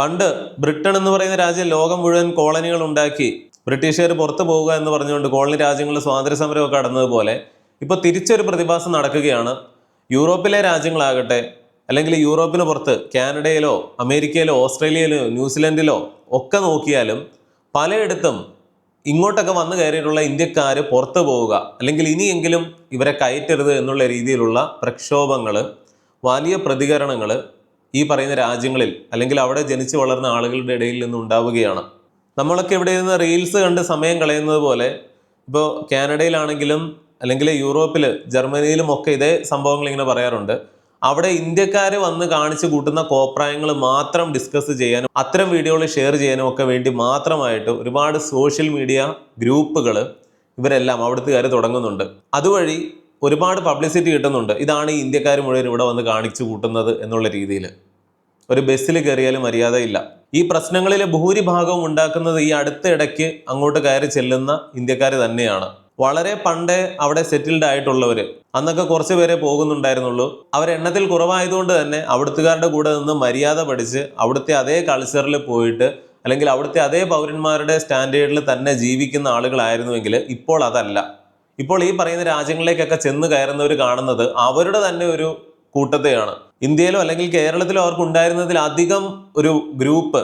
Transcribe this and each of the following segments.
പണ്ട് ബ്രിട്ടൻ എന്ന് പറയുന്ന രാജ്യം ലോകം മുഴുവൻ കോളനികൾ ഉണ്ടാക്കി. ബ്രിട്ടീഷുകാർ പുറത്തു പോവുക എന്ന് പറഞ്ഞുകൊണ്ട് കോളനി രാജ്യങ്ങളിൽ സ്വാതന്ത്ര്യ സമരമൊക്കെ നടന്നതുപോലെ ഇപ്പോൾ തിരിച്ചൊരു പ്രതിഭാസം നടക്കുകയാണ്. യൂറോപ്പിലെ രാജ്യങ്ങളാകട്ടെ അല്ലെങ്കിൽ യൂറോപ്പിന് പുറത്ത് കാനഡയിലോ അമേരിക്കയിലോ ഓസ്ട്രേലിയയിലോ ന്യൂസിലൻഡിലോ ഒക്കെ നോക്കിയാലും പലയിടത്തും ഇങ്ങോട്ടൊക്കെ വന്നു കയറിയിട്ടുള്ള ഇന്ത്യക്കാർ പുറത്തു പോവുക അല്ലെങ്കിൽ ഇനിയെങ്കിലും ഇവരെ കയറ്റരുത് എന്നുള്ള രീതിയിലുള്ള പ്രക്ഷോഭങ്ങൾ വലിയ പ്രതികരണങ്ങൾ ഈ പറയുന്ന രാജ്യങ്ങളിൽ അല്ലെങ്കിൽ അവിടെ ജനിച്ചു വളർന്ന ആളുകളുടെ ഇടയിൽ നിന്ന് ഉണ്ടാവുകയാണ്. നമ്മളൊക്കെ ഇവിടെ നിന്ന് റീൽസ് കണ്ട് സമയം കളയുന്നത് പോലെ ഇപ്പോൾ കാനഡയിലാണെങ്കിലും അല്ലെങ്കിൽ യൂറോപ്പിൽ ജർമ്മനിയിലും ഒക്കെ ഇതേ സംഭവങ്ങൾ ഇങ്ങനെ പറയാറുണ്ട്. അവിടെ ഇന്ത്യക്കാർ വന്ന് കാണിച്ചു കൂട്ടുന്ന കോപ്രായങ്ങൾ മാത്രം ഡിസ്കസ് ചെയ്യാനും അത്തരം വീഡിയോകൾ ഷെയർ ചെയ്യാനും ഒക്കെ വേണ്ടി മാത്രമായിട്ട് ഒരുപാട് സോഷ്യൽ മീഡിയ ഗ്രൂപ്പുകൾ ഇവരെല്ലാം അവിടുത്തുകാർ തുടങ്ങുന്നുണ്ട്. അതുവഴി ഒരുപാട് പബ്ലിസിറ്റി കിട്ടുന്നുണ്ട്. ഇതാണ് ഈ ഇന്ത്യക്കാർ മുഴുവൻ ഇവിടെ വന്ന് കാണിച്ചു കൂട്ടുന്നത് എന്നുള്ള രീതിയിൽ ഒരു ബസ്സിൽ കയറിയാലും മര്യാദയില്ല. ഈ പ്രശ്നങ്ങളിലെ ഭൂരിഭാഗവും ഉണ്ടാക്കുന്നത് ഈ അടുത്ത ഇടയ്ക്ക് അങ്ങോട്ട് കയറി ചെല്ലുന്ന ഇന്ത്യക്കാർ തന്നെയാണ്. വളരെ പണ്ടേ അവിടെ സെറ്റിൽഡ് ആയിട്ടുള്ളവർ അന്നൊക്കെ കുറച്ച് പേരെ പോകുന്നുണ്ടായിരുന്നുള്ളൂ. അവരെണ്ണത്തിൽ കുറവായതുകൊണ്ട് തന്നെ അവിടുത്തുകാരുടെ കൂടെ നിന്ന് മര്യാദ പഠിച്ച് അവിടുത്തെ അതേ കൾച്ചറിൽ പോയിട്ട് അല്ലെങ്കിൽ അവിടുത്തെ അതേ പൗരന്മാരുടെ സ്റ്റാൻഡേർഡിൽ തന്നെ ജീവിക്കുന്ന ആളുകളായിരുന്നുവെങ്കിൽ ഇപ്പോൾ അതല്ല. ഇപ്പോൾ ഈ പറയുന്ന രാജ്യങ്ങളിലേക്കൊക്കെ ചെന്ന് കയറുന്നവർ കാണുന്നത് അവരുടെ തന്നെ ഒരു കൂട്ടത്തെയാണ്. ഇന്ത്യയിലോ അല്ലെങ്കിൽ കേരളത്തിലോ അവർക്ക് ഉണ്ടായിരുന്നതിലധികം ഒരു ഗ്രൂപ്പ്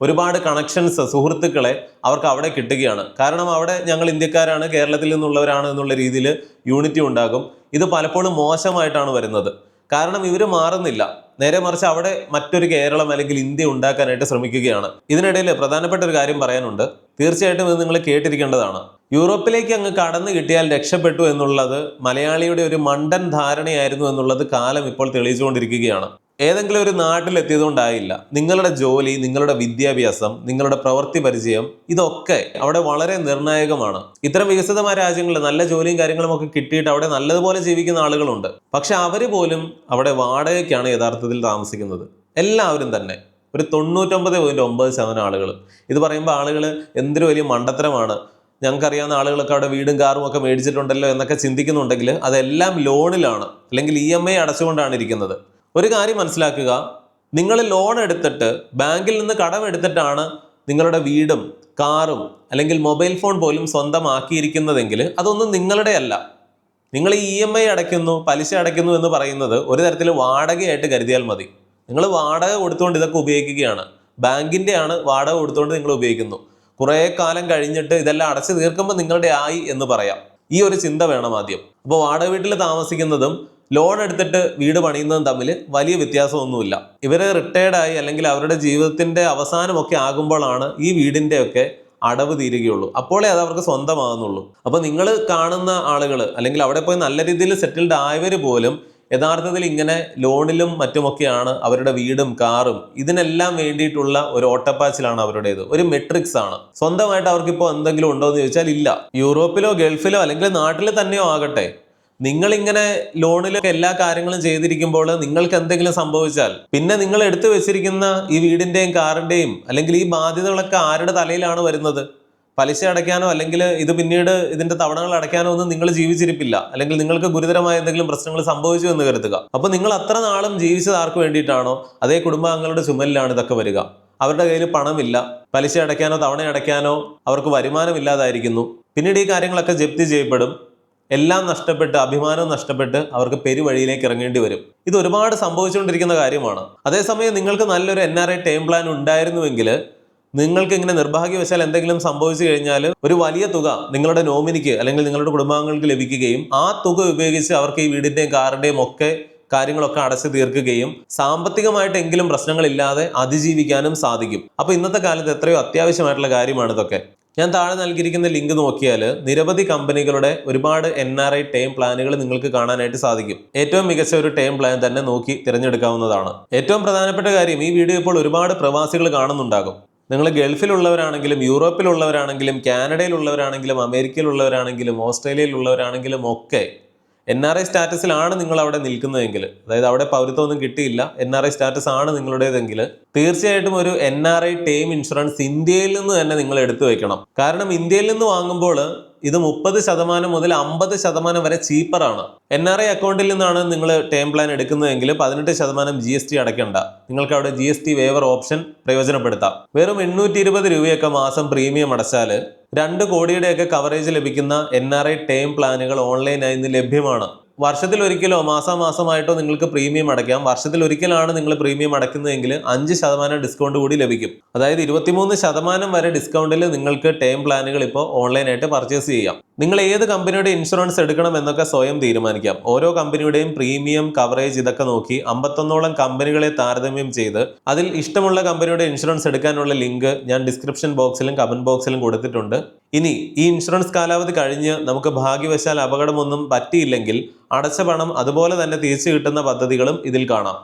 ഒരുപാട് കണക്ഷൻസ് സുഹൃത്തുക്കളെ അവർക്ക് അവിടെ കിട്ടുകയാണ്. കാരണം അവിടെ ഞങ്ങൾ ഇന്ത്യക്കാരാണ് കേരളത്തിൽ നിന്നുള്ളവരാണ് എന്നുള്ള രീതിയിൽ യൂണിറ്റി ഉണ്ടാകും. ഇത് പലപ്പോഴും മോശമായിട്ടാണ് വരുന്നത്. കാരണം ഇവർ മാറുന്നില്ല. നേരെ മറിച്ച് അവിടെ മറ്റൊരു കേരളം അല്ലെങ്കിൽ ഇന്ത്യ ഉണ്ടാക്കാനായിട്ട് ശ്രമിക്കുകയാണ്. ഇതിനിടയിൽ പ്രധാനപ്പെട്ട ഒരു കാര്യം പറയാനുണ്ട്. തീർച്ചയായിട്ടും ഇത് നിങ്ങൾ കേട്ടിരിക്കേണ്ടതാണ്. യൂറോപ്പിലേക്ക് അങ്ങ് കടന്നു കിട്ടിയാൽ രക്ഷപ്പെട്ടു എന്നുള്ളത് മലയാളിയുടെ ഒരു മണ്ടൻ ധാരണയായിരുന്നു എന്നുള്ളത് കാലം ഇപ്പോൾ തെളിയിച്ചുകൊണ്ടിരിക്കുകയാണ്. ഏതെങ്കിലും ഒരു നാട്ടിലെത്തിയതുകൊണ്ടായില്ല. നിങ്ങളുടെ ജോലി നിങ്ങളുടെ വിദ്യാഭ്യാസം നിങ്ങളുടെ പ്രവൃത്തി പരിചയം ഇതൊക്കെ അവിടെ വളരെ നിർണായകമാണ്. ഇത്തരം വികസിതമായ രാജ്യങ്ങളിൽ നല്ല ജോലിയും കാര്യങ്ങളും ഒക്കെ കിട്ടിയിട്ട് അവിടെ നല്ലതുപോലെ ജീവിക്കുന്ന ആളുകളുണ്ട്. പക്ഷെ അവർ പോലും അവിടെ വാടകയ്ക്കാണ് യഥാർത്ഥത്തിൽ താമസിക്കുന്നത്. എല്ലാവരും തന്നെ. ഒരു തൊണ്ണൂറ്റൊമ്പത് പോയിന്റ് ഒമ്പത് ശതമാനം ആളുകൾ ഇത് പറയുമ്പോൾ ആളുകൾ എന്തൊരു വലിയ മണ്ടത്തരമാണ്. ഞങ്ങൾക്കറിയാവുന്ന ആളുകളൊക്കെ അവിടെ വീടും കാറും ഒക്കെ മേടിച്ചിട്ടുണ്ടല്ലോ എന്നൊക്കെ ചിന്തിക്കുന്നുണ്ടെങ്കിൽ അതെല്ലാം ലോണിലാണ് അല്ലെങ്കിൽ ഇ എം ഐ അടച്ചുകൊണ്ടാണ് ഇരിക്കുന്നത്. ഒരു കാര്യം മനസ്സിലാക്കുക നിങ്ങൾ ലോൺ എടുത്തിട്ട് ബാങ്കിൽ നിന്ന് കടം എടുത്തിട്ടാണ് നിങ്ങളുടെ വീടും കാറും അല്ലെങ്കിൽ മൊബൈൽ ഫോൺ പോലും സ്വന്തമാക്കിയിരിക്കുന്നതെങ്കിൽ അതൊന്നും നിങ്ങളുടെ അല്ല. നിങ്ങൾ ഇ എം ഐ അടയ്ക്കുന്നു പലിശ അടയ്ക്കുന്നു എന്ന് പറയുന്നത് ഒരു തരത്തിൽ വാടകയായിട്ട് കരുതിയാൽ മതി. നിങ്ങൾ വാടക കൊടുത്തുകൊണ്ട് ഇതൊക്കെ ഉപയോഗിക്കുകയാണ്. ബാങ്കിന്റെ ആണ് വാടക കൊടുത്തുകൊണ്ട് നിങ്ങൾ ഉപയോഗിക്കുന്നു. കുറേ കാലം കഴിഞ്ഞിട്ട് ഇതെല്ലാം അടച്ചു തീർക്കുമ്പോൾ നിങ്ങളുടെ ആയി എന്ന് പറയാം. ഈ ഒരു ചിന്ത വേണം ആദ്യം. അപ്പോൾ വാടക വീട്ടിൽ താമസിക്കുന്നതും ലോൺ എടുത്തിട്ട് വീട് പണിയുന്നതും തമ്മിൽ വലിയ വ്യത്യാസമൊന്നുമില്ല. ഇവർ റിട്ടയർഡായി അല്ലെങ്കിൽ അവരുടെ ജീവിതത്തിന്റെ അവസാനമൊക്കെ ആകുമ്പോഴാണ് ഈ വീടിന്റെയൊക്കെ അടവ് തീരുകയുള്ളൂ. അപ്പോഴേ അത് അവർക്ക് സ്വന്തമാകുന്നുള്ളൂ. അപ്പോൾ നിങ്ങൾ കാണുന്ന ആളുകൾ അല്ലെങ്കിൽ അവിടെ പോയി നല്ല രീതിയിൽ സെറ്റിൽഡ് ആയവർ പോലും യഥാർത്ഥത്തിൽ ഇങ്ങനെ ലോണിലും മറ്റുമൊക്കെയാണ് അവരുടെ വീടും കാറും ഇതിനെല്ലാം വേണ്ടിയിട്ടുള്ള ഒരു ഓട്ടപ്പാച്ചിലാണ് അവരുടേത്. ഒരു മെട്രിക്സ് ആണ്. സ്വന്തമായിട്ട് അവർക്കിപ്പോൾ എന്തെങ്കിലും ഉണ്ടോ എന്ന് ചോദിച്ചാൽ ഇല്ല. യൂറോപ്പിലോ ഗൾഫിലോ അല്ലെങ്കിൽ നാട്ടിൽ തന്നെയോ ആകട്ടെ നിങ്ങളിങ്ങനെ ലോണിലൊക്കെ എല്ലാ കാര്യങ്ങളും ചെയ്തിരിക്കുമ്പോൾ നിങ്ങൾക്ക് എന്തെങ്കിലും സംഭവിച്ചാൽ പിന്നെ നിങ്ങൾ എടുത്തു വെച്ചിരിക്കുന്ന ഈ വീടിന്റെയും കാറിന്റെയും അല്ലെങ്കിൽ ഈ ബാധ്യതകളൊക്കെ ആരുടെ തലയിലാണ് വരുന്നത്? പലിശ അടയ്ക്കാനോ അല്ലെങ്കിൽ ഇത് പിന്നീട് ഇതിന്റെ തവണകൾ അടയ്ക്കാനോ ഒന്നും നിങ്ങൾ ജീവിച്ചിരിപ്പില്ല. അല്ലെങ്കിൽ നിങ്ങൾക്ക് ഗുരുതരമായ എന്തെങ്കിലും പ്രശ്നങ്ങൾ സംഭവിച്ചു എന്ന് കരുതുക. അപ്പൊ നിങ്ങൾ അത്ര നാളും ജീവിച്ചത് ആർക്ക് വേണ്ടിയിട്ടാണോ? അതേ കുടുംബാംഗങ്ങളുടെ ചുമലിലാണ് ഇതൊക്കെ വരിക. അവരുടെ കയ്യിൽ പണമില്ല. പലിശ അടയ്ക്കാനോ തവണ അടയ്ക്കാനോ അവർക്ക് വരുമാനമില്ലാതായിരിക്കുന്നു പിന്നീട് ഈ കാര്യങ്ങളൊക്കെ ജപ്തി ചെയ്യപ്പെടും. എല്ലാം നഷ്ടപ്പെട്ട് അഭിമാനം നഷ്ടപ്പെട്ട് അവർക്ക് പെരുവഴിയിലേക്ക് ഇറങ്ങേണ്ടി വരും. ഇത് ഒരുപാട് സംഭവിച്ചുകൊണ്ടിരിക്കുന്ന കാര്യമാണ്. അതേസമയം നിങ്ങൾക്ക് നല്ലൊരു N R I time plan ഉണ്ടായിരുന്നുവെങ്കിൽ നിങ്ങൾക്ക് ഇങ്ങനെ നിർഭാഗ്യവശാൽ എന്തെങ്കിലും സംഭവിച്ചു കഴിഞ്ഞാൽ ഒരു വലിയ തുക നിങ്ങളുടെ നോമിനിക്ക് അല്ലെങ്കിൽ നിങ്ങളുടെ കുടുംബാംഗങ്ങൾക്ക് ലഭിക്കുകയും ആ തുക ഉപയോഗിച്ച് അവർക്ക് ഈ വീടിന്റെയും കാറിന്റെയും ഒക്കെ കാര്യങ്ങളൊക്കെ അടച്ചു തീർക്കുകയും സാമ്പത്തികമായിട്ടെങ്കിലും പ്രശ്നങ്ങളില്ലാതെ അതിജീവിക്കാനും സാധിക്കും. അപ്പൊ ഇന്നത്തെ കാലത്ത് എത്രയോ അത്യാവശ്യമായിട്ടുള്ള കാര്യമാണ് ഇതൊക്കെ. ഞാൻ താഴെ നൽകിയിരിക്കുന്ന ലിങ്ക് നോക്കിയാൽ നിരവധി കമ്പനികളുടെ ഒരുപാട് എൻ ആർ ഐ ടേം പ്ലാനുകൾ നിങ്ങൾക്ക് കാണാനായിട്ട് സാധിക്കും. ഏറ്റവും മികച്ച ഒരു ടേം പ്ലാൻ തന്നെ നോക്കി തിരഞ്ഞെടുക്കാവുന്നതാണ്. ഏറ്റവും പ്രധാനപ്പെട്ട കാര്യം ഈ വീഡിയോ ഇപ്പോൾ ഒരുപാട് പ്രവാസികൾ കാണുന്നുണ്ടാകും. നിങ്ങൾ ഗൾഫിലുള്ളവരാണെങ്കിലും യൂറോപ്പിലുള്ളവരാണെങ്കിലും കാനഡയിലുള്ളവരാണെങ്കിലും അമേരിക്കയിലുള്ളവരാണെങ്കിലും ഓസ്ട്രേലിയയിലുള്ളവരാണെങ്കിലും ഒക്കെ എൻ ആർ ഐ സ്റ്റാറ്റസിലാണ് നിങ്ങൾ അവിടെ നിൽക്കുന്നതെങ്കിൽ അതായത് അവിടെ പൗരത്വമൊന്നും കിട്ടിയില്ല എൻ ആർ ഐ സ്റ്റാറ്റസ് ആണ് നിങ്ങളുടേതെങ്കിൽ തീർച്ചയായിട്ടും ഒരു N R I term insurance ഇന്ത്യയിൽ നിന്ന് തന്നെ നിങ്ങൾ എടുത്തു വെക്കണം. കാരണം ഇന്ത്യയിൽ നിന്ന് വാങ്ങുമ്പോൾ ഇത് മുപ്പത് ശതമാനം മുതൽ അമ്പത് ശതമാനം വരെ ചീപ്പറാണ് എൻ ആർ ഐ അക്കൗണ്ടിൽ നിന്നാണ് നിങ്ങൾ ടേം പ്ലാൻ എടുക്കുന്നതെങ്കിൽ പതിനെട്ട് ശതമാനം ജി എസ് ടി അടയ്ക്കണ്ട. നിങ്ങൾക്ക് അവിടെ G S T waiver option പ്രയോജനപ്പെടുത്താം. വെറും എണ്ണൂറ്റി ഇരുപത് രൂപയൊക്കെ മാസം പ്രീമിയം അടച്ചാൽ രണ്ട് കോടിയുടെയൊക്കെ കവറേജ് ലഭിക്കുന്ന എൻ ആർ ഐ ടേം പ്ലാനുകൾ ഓൺലൈനായി ഇന്ന് ലഭ്യമാണ്. വർഷത്തിൽ ഒരിക്കലോ മാസാമാസമായിട്ടോ നിങ്ങൾക്ക് പ്രീമിയം അടയ്ക്കാം. വർഷത്തിൽ ഒരിക്കലാണ് നിങ്ങൾ പ്രീമിയം അടയ്ക്കുന്നതെങ്കിൽ അഞ്ച് ശതമാനം ഡിസ്കൗണ്ട് കൂടി ലഭിക്കും. അതായത് ഇരുപത്തിമൂന്ന് ശതമാനം വരെ ഡിസ്കൗണ്ടിൽ നിങ്ങൾക്ക് ടേം പ്ലാനുകൾ ഇപ്പോൾ ഓൺലൈനായിട്ട് പർച്ചേസ് ചെയ്യാം. നിങ്ങൾ ഏത് കമ്പനിയുടെ ഇൻഷുറൻസ് എടുക്കണം എന്നൊക്കെ സ്വയം തീരുമാനിക്കാം. ഓരോ കമ്പനിയുടെയും പ്രീമിയം കവറേജ് ഇതൊക്കെ നോക്കി അമ്പത്തൊന്നോളം കമ്പനികളെ താരതമ്യം ചെയ്ത് അതിൽ ഇഷ്ടമുള്ള കമ്പനിയുടെ ഇൻഷുറൻസ് എടുക്കാനുള്ള ലിങ്ക് ഞാൻ ഡിസ്ക്രിപ്ഷൻ ബോക്സിലും കമന്റ് ബോക്സിലും കൊടുത്തിട്ടുണ്ട്. ഇനി ഈ ഇൻഷുറൻസ് കാലാവധി കഴിഞ്ഞ് നമുക്ക് ഭാഗ്യവശാൽ അപകടമൊന്നും പറ്റിയില്ലെങ്കിൽ അടച്ച പണം അതുപോലെ തന്നെ തിരിച്ചു കിട്ടുന്ന പദ്ധതികളും ഇതിൽ കാണാം.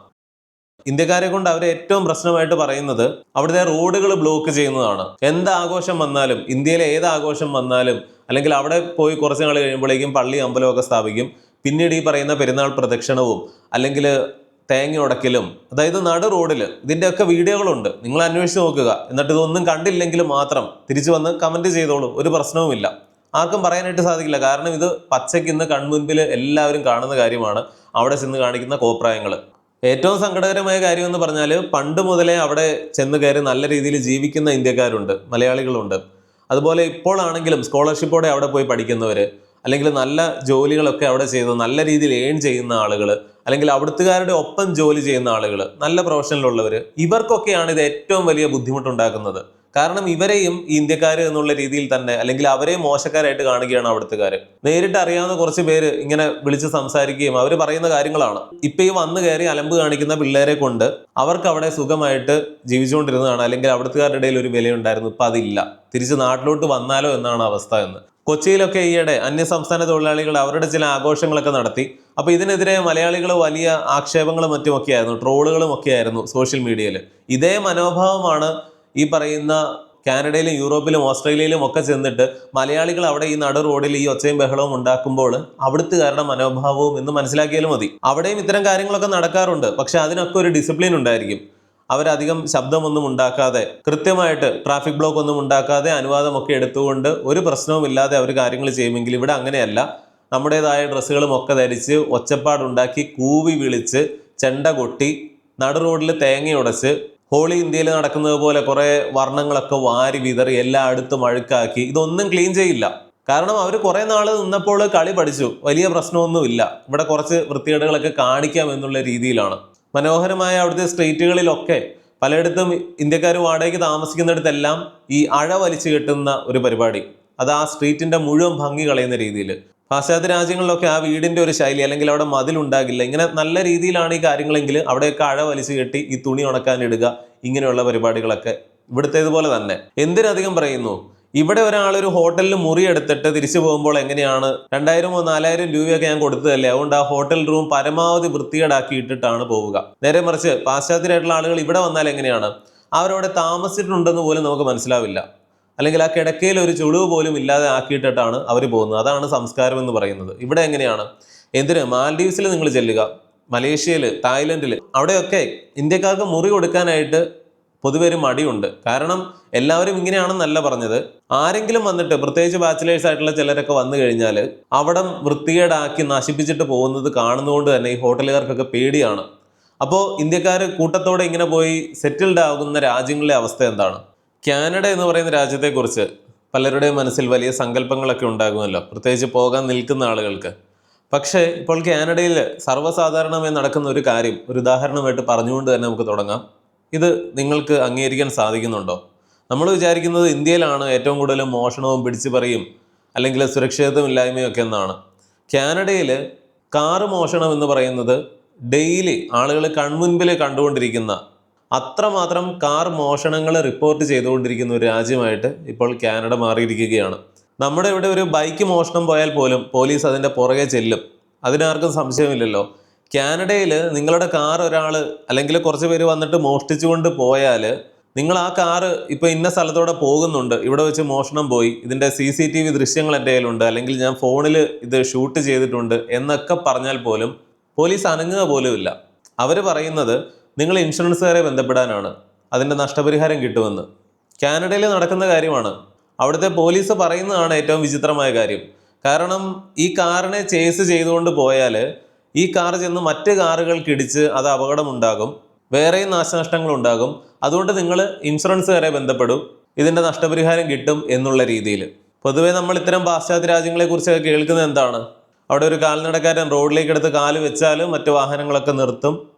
ഇന്ത്യക്കാരെ കൊണ്ട് അവർ ഏറ്റവും പ്രശ്നമായിട്ട് പറയുന്നത് അവിടുത്തെ റോഡുകൾ ബ്ലോക്ക് ചെയ്യുന്നതാണ്. എന്ത് ആഘോഷം വന്നാലും ഇന്ത്യയിലെ ഏത് ആഘോഷം വന്നാലും അല്ലെങ്കിൽ അവിടെ പോയി കുറച്ച് നാൾ കഴിയുമ്പോഴേക്കും പള്ളി അമ്പലമൊക്കെ സ്ഥാപിക്കും. പിന്നീട് ഈ പറയുന്ന പെരുന്നാൾ പ്രദക്ഷിണവും അല്ലെങ്കിൽ തേങ്ങ ഉടക്കലും അതായത് നട റോഡിൽ ഇതിന്റെയൊക്കെ വീഡിയോകളുണ്ട്. നിങ്ങൾ അന്വേഷിച്ച് നോക്കുക. എന്നിട്ട് ഇതൊന്നും കണ്ടില്ലെങ്കിൽ മാത്രം തിരിച്ചു വന്ന് കമന്റ് ചെയ്തോളൂ. ഒരു പ്രശ്നവുമില്ല. ആർക്കും പറയാനായിട്ട് സാധിക്കില്ല. കാരണം ഇത് പച്ചയ്ക്ക് ഇന്ന് കൺമുൻപിൽ എല്ലാവരും കാണുന്ന കാര്യമാണ്. അവിടെ ചെന്ന് കാണിക്കുന്ന കോപ്രായങ്ങൾ. ഏറ്റവും സങ്കടകരമായ കാര്യം എന്ന് പറഞ്ഞാൽ പണ്ട് മുതലേ അവിടെ ചെന്ന് കയറി നല്ല രീതിയിൽ ജീവിക്കുന്ന ഇന്ത്യക്കാരുണ്ട് മലയാളികളുണ്ട്. അതുപോലെ ഇപ്പോഴാണെങ്കിലും സ്കോളർഷിപ്പോടെ അവിടെ പോയി പഠിക്കുന്നവർ അല്ലെങ്കിൽ നല്ല ജോലികളൊക്കെ അവിടെ ചെയ്ത് നല്ല രീതിയിൽ ഏൺ ചെയ്യുന്ന ആളുകൾ അല്ലെങ്കിൽ അവിടുത്തുകാരുടെ ഒപ്പം ജോലി ചെയ്യുന്ന ആളുകൾ നല്ല പ്രൊഫഷനിലുള്ളവർ ഇവർക്കൊക്കെയാണ് ഇത് ഏറ്റവും വലിയ ബുദ്ധിമുട്ടുണ്ടാക്കുന്നത്. കാരണം ഇവരെയും ഈ ഇന്ത്യക്കാർ എന്നുള്ള രീതിയിൽ തന്നെ അല്ലെങ്കിൽ അവരെയും മോശക്കാരായിട്ട് കാണുകയാണ് അവിടുത്തുകാർ നേരിട്ട് അറിയാവുന്ന കുറച്ച് പേര് ഇങ്ങനെ വിളിച്ച് സംസാരിക്കുകയും അവർ പറയുന്ന കാര്യങ്ങളാണ്. ഇപ്പൊ ഈ വന്നു കയറി അലമ്പ് കാണിക്കുന്ന പിള്ളേരെ കൊണ്ട് അവർക്ക് അവിടെ സുഖമായിട്ട് ജീവിച്ചുകൊണ്ടിരുന്നതാണ് അല്ലെങ്കിൽ അവിടുത്തുകാരുടെ ഇടയിൽ ഒരു വിലയുണ്ടായിരുന്നു. ഇപ്പൊ അതില്ല. തിരിച്ച് നാട്ടിലോട്ട് വന്നാലോ എന്നാണ് അവസ്ഥ എന്ന്. കൊച്ചിയിലൊക്കെ ഈയിടെ അന്യസംസ്ഥാന തൊഴിലാളികൾ അവരുടെ ചില ആഘോഷങ്ങളൊക്കെ നടത്തി. അപ്പൊ ഇതിനെതിരെ മലയാളികൾ വലിയ ആക്ഷേപങ്ങളും മറ്റുമൊക്കെ ആയിരുന്നു ട്രോളുകളും ഒക്കെ ആയിരുന്നു സോഷ്യൽ മീഡിയയിൽ ഇതേ മനോഭാവമാണ് ഈ പറയുന്ന കാനഡയിലും യൂറോപ്പിലും ഓസ്ട്രേലിയയിലും ഒക്കെ ചെന്നിട്ട് മലയാളികൾ അവിടെ ഈ നട റോഡിൽ ഈ ഒച്ചയും ബഹളവും ഉണ്ടാക്കുമ്പോൾ അവിടുത്തുകാരുടെ മനോഭാവവും എന്ന് മനസ്സിലാക്കിയാലും മതി. അവിടെയും ഇത്തരം കാര്യങ്ങളൊക്കെ നടക്കാറുണ്ട്. പക്ഷെ അതിനൊക്കെ ഒരു ഡിസിപ്ലിൻ ഉണ്ടായിരിക്കും. അവരധികം ശബ്ദമൊന്നും ഉണ്ടാക്കാതെ കൃത്യമായിട്ട് ട്രാഫിക് ബ്ലോക്ക് ഒന്നും ഉണ്ടാക്കാതെ അനുവാദമൊക്കെ എടുത്തുകൊണ്ട് ഒരു പ്രശ്നവുമില്ലാതെ അവർ കാര്യങ്ങൾ ചെയ്യുമെങ്കിൽ ഇവിടെ അങ്ങനെയല്ല. നമ്മുടേതായ ഡ്രസ്സുകളും ഒക്കെ ധരിച്ച് ഒച്ചപ്പാടുണ്ടാക്കി കൂവി വിളിച്ച് ചെണ്ട കൊട്ടി നടു റോഡിൽ തേങ്ങ ഉടച്ച് ഹോളി ഇന്ത്യയിൽ നടക്കുന്നത് പോലെ കുറേ വർണങ്ങളൊക്കെ വാരി വിതറി എല്ലായിടത്തും അഴുക്കാക്കി ഇതൊന്നും ക്ലീൻ ചെയ്യില്ല. കാരണം അവർ കുറേ നാൾ നിന്നപ്പോൾ കളി പഠിച്ചു. വലിയ പ്രശ്നമൊന്നുമില്ല. ഇവിടെ കുറച്ച് വൃത്തികേടുകളൊക്കെ കാണിക്കാം എന്നുള്ള രീതിയിലാണ്. മനോഹരമായ അവിടുത്തെ സ്ട്രീറ്റുകളിലൊക്കെ പലയിടത്തും ഇന്ത്യക്കാർ വാടകയ്ക്ക് താമസിക്കുന്നിടത്തെല്ലാം ഈ അഴ വലിച്ചു കെട്ടുന്ന ഒരു പരിപാടി. അത് ആ സ്ട്രീറ്റിന്റെ മുഴുവൻ ഭംഗി കളയുന്ന രീതിയിൽ പാശ്ചാത്യ രാജ്യങ്ങളിലൊക്കെ ആ വീടിന്റെ ഒരു ശൈലി അല്ലെങ്കിൽ അവിടെ മതിലുണ്ടാകില്ല ഇങ്ങനെ നല്ല രീതിയിലാണ് ഈ കാര്യങ്ങളെങ്കിൽ അവിടെയൊക്കെ അഴ വലിച്ചു കെട്ടി ഈ തുണി ഉണക്കാൻ ഇടുക ഇങ്ങനെയുള്ള പരിപാടികളൊക്കെ ഇവിടുത്തേതുപോലെ തന്നെ. എന്തിനധികം പറയുന്നു? ഇവിടെ ഒരാൾ ഒരു ഹോട്ടലിൽ മുറി എടുത്തിട്ട് തിരിച്ചു പോകുമ്പോൾ എങ്ങനെയാണ്? രണ്ടായിരമോ നാലായിരം രൂപയൊക്കെ ഞാൻ കൊടുത്തതല്ലേ? അതുകൊണ്ട് ആ ഹോട്ടൽ റൂം പരമാവധി വൃത്തികേടാക്കി ഇട്ടിട്ടാണ് പോവുക. നേരെ മറിച്ച് പാശ്ചാത്യരായിട്ടുള്ള ആളുകൾ ഇവിടെ വന്നാൽ എങ്ങനെയാണ്? അവരവിടെ താമസിച്ചിട്ടുണ്ടെന്ന് പോലും നമുക്ക് മനസ്സിലാവില്ല. അല്ലെങ്കിൽ ആ കിടക്കയിൽ ഒരു ചുളിവ് പോലും ഇല്ലാതെ ആക്കിയിട്ടിട്ടാണ് അവർ പോകുന്നത്. അതാണ് സംസ്കാരം എന്ന് പറയുന്നത്. ഇവിടെ എങ്ങനെയാണ്? എന്തിന്? മാൽഡീവ്സിൽ നിങ്ങൾ ചെല്ലുക. മലേഷ്യയിൽ തായ്ലൻഡിൽ. അവിടെയൊക്കെ ഇന്ത്യക്കാർക്ക് മുറി കൊടുക്കാനായിട്ട് പൊതുവെ ഒരു മടിയുണ്ട്. കാരണം എല്ലാവരും ഇങ്ങനെയാണെന്നല്ല പറഞ്ഞത്. ആരെങ്കിലും വന്നിട്ട് പ്രത്യേകിച്ച് ബാച്ചിലേഴ്സ് ആയിട്ടുള്ള ചിലരൊക്കെ വന്നു കഴിഞ്ഞാൽ അവിടം വൃത്തികേടാക്കി നശിപ്പിച്ചിട്ട് പോകുന്നത് കാണുന്നതുകൊണ്ട് തന്നെ ഈ ഹോട്ടലുകാർക്കൊക്കെ പേടിയാണ്. അപ്പോൾ ഇന്ത്യക്കാർ കൂട്ടത്തോടെ ഇങ്ങനെ പോയി സെറ്റിൽഡ് ആകുന്ന രാജ്യങ്ങളിലെ അവസ്ഥ എന്താണ്? കാനഡ എന്ന് പറയുന്ന രാജ്യത്തെക്കുറിച്ച് പലരുടെയും മനസ്സിൽ വലിയ സങ്കല്പങ്ങളൊക്കെ ഉണ്ടാകുമല്ലോ. പ്രത്യേകിച്ച് പോകാൻ നിൽക്കുന്ന ആളുകൾക്ക്. പക്ഷേ ഇപ്പോൾ കാനഡയിൽ സർവസാധാരണമായി നടക്കുന്ന ഒരു കാര്യം ഒരു ഉദാഹരണമായിട്ട് പറഞ്ഞുകൊണ്ട് തന്നെ നമുക്ക് തുടങ്ങാം. ഇത് നിങ്ങൾക്ക് അംഗീകരിക്കാൻ സാധിക്കുന്നുണ്ടോ? നമ്മൾ വിചാരിക്കുന്നത് ഇന്ത്യയിലാണ് ഏറ്റവും കൂടുതൽ മോഷണവും പിടിച്ചുപറിയും അല്ലെങ്കിൽ സുരക്ഷിതത്വം ഇല്ലായ്മയും ഒക്കെ എന്നാണ്. കാനഡയിൽ കാറ് മോഷണം എന്ന് പറയുന്നത് ഡെയിലി ആളുകൾ കൺമുൻപിൽ കണ്ടുകൊണ്ടിരിക്കുന്ന അത്രമാത്രം കാർ മോഷണങ്ങൾ റിപ്പോർട്ട് ചെയ്തുകൊണ്ടിരിക്കുന്ന ഒരു രാജ്യമായിട്ട് ഇപ്പോൾ കാനഡ മാറിയിരിക്കുകയാണ്. നമ്മുടെ ഇവിടെ ഒരു ബൈക്ക് മോഷണം പോയാൽ പോലും പോലീസ് അതിന്റെ പുറകെ ചെല്ലും. അതിനാർക്കും സംശയമില്ലല്ലോ. കാനഡയിൽ നിങ്ങളുടെ കാർ ഒരാൾ അല്ലെങ്കിൽ കുറച്ച് പേര് വന്നിട്ട് മോഷ്ടിച്ചുകൊണ്ട് പോയാൽ നിങ്ങൾ ആ കാറ് ഇപ്പോൾ ഇന്ന സ്ഥലത്തോടെ പോകുന്നുണ്ട്. ഇവിടെ വെച്ച് മോഷണം പോയി. ഇതിന്റെ സി സി ടി വി ദൃശ്യങ്ങൾ എന്റെ കയ്യിലുണ്ട്. അല്ലെങ്കിൽ ഞാൻ ഫോണിൽ ഇത് ഷൂട്ട് ചെയ്തിട്ടുണ്ട് എന്നൊക്കെ പറഞ്ഞാൽ പോലും പോലീസ് അനങ്ങുക പോലുമില്ല അവർ പറയുന്നത് നിങ്ങൾ ഇൻഷുറൻസുകാരെ ബന്ധപ്പെടാനാണ്. അതിന്റെ നഷ്ടപരിഹാരം കിട്ടുമെന്ന്. കാനഡയിൽ നടക്കുന്ന കാര്യമാണ്. അവിടുത്തെ പോലീസ് പറയുന്നതാണ് ഏറ്റവും വിചിത്രമായ കാര്യം. കാരണം ഈ കാറിനെ ചേസ് ചെയ്തുകൊണ്ട് പോയാൽ ഈ കാർ ചെന്ന് മറ്റ് കാറുകൾ കിടിച്ച് അത് അപകടമുണ്ടാകും. വേറെയും നാശനഷ്ടങ്ങൾ ഉണ്ടാകും. അതുകൊണ്ട് നിങ്ങൾ ഇൻഷുറൻസുകാരെ ബന്ധപ്പെടും. ഇതിന്റെ നഷ്ടപരിഹാരം കിട്ടും എന്നുള്ള രീതിയിൽ. പൊതുവേ നമ്മൾ ഇത്തരം പാശ്ചാത്യ രാജ്യങ്ങളെ കുറിച്ചൊക്കെ കേൾക്കുന്നത് എന്താണ്? അവിടെ ഒരു കാൽനടക്കാരൻ റോഡിലേക്ക് എടുത്ത് കാൽ വെച്ചാൽ മറ്റു വാഹനങ്ങളൊക്കെ നിർത്തും.